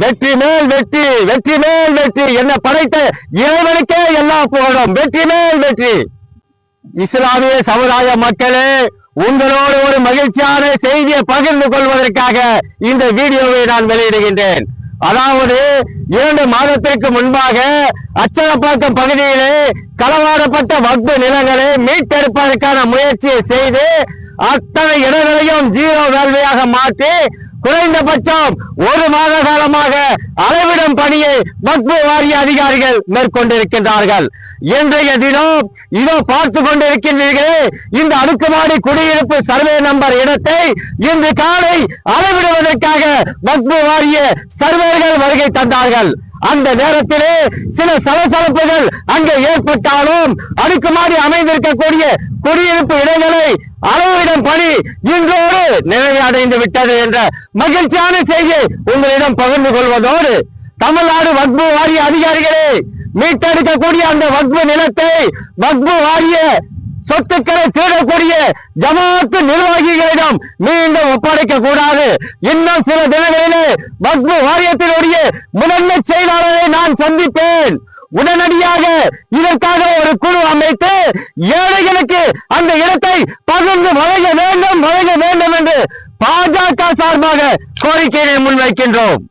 வெற்றி மேல் வெற்றி வெற்றி மேல் வெற்றி என்ன படைத்த இறைவனுக்கே எல்லா புகழும். வெற்றி மேல் வெற்றி. இஸ்லாமிய சமுதாய மக்களே உங்களோடு ஒரு மகிழ்ச்சியான செய்தியை பகிர்ந்து கொள்வதற்காக இந்த வீடியோவை நான் வெளியிடுகின்றேன். அதாவது இரண்டு மாதத்திற்கு முன்பாக அச்சரப்பாக்கம் பகுதியிலே களவாடப்பட்ட வக்பு நிலங்களை மீட்டெடுப்பதற்கான முயற்சியை செய்து அத்தனை இடங்களையும் ஜீரோ வேள்வையாக மாற்றி குறைந்தபட்சம் ஒரு மாத காலமாக அளவிடும் பணியை மக்பு வாரிய அதிகாரிகள் மேற்கொண்டிருக்கின்றார்கள். இன்றைய தினம் இதோ பார்த்து கொண்டிருக்கின்றீர்களே இந்த அடுக்குமாடி குடியிருப்பு சர்வே நம்பர் இடத்தை இன்று காலை அளவிடுவதற்காக மக்பு வாரிய சர்வேர்கள் வருகை தந்தார்கள். அந்த நேரத்திலே சில சலசலப்புகள் அங்கே ஏற்பட்டாலும் அடுக்குமாடி அமைந்திருக்கக்கூடிய குடியிருப்பு இடங்களை அளவிடும் பணி இன்றோடு நிறைவடைந்து விட்டது என்ற மகிழ்ச்சியான செய்தியை உங்களிடம் பகிர்ந்து கொள்வதோடு தமிழ்நாடு வக்பு வாரிய அதிகாரிகளே மீட்டெடுக்கக்கூடிய அந்த வக்பு நிலத்தை வக்பு வாரிய சொத்துக்களை தேடக்கூடிய ஜமாத்து நிர்வாகிகளிடம் மீண்டும் ஒப்படைக்க கூடாது. இன்னும் சில தினங்களிலே வக்பு வாரியத்தினுடைய முதன்மை செயலாளரை நான் சந்திப்பேன். உடனடியாக இதற்காக ஒரு குழு அமைத்து ஏழைகளுக்கு அந்த இடத்தை பகிர்ந்து வழங்க வேண்டும் வழங்க வேண்டும் என்று பாஜக சார்பாக கோரிக்கையை முன்வைக்கின்றோம்.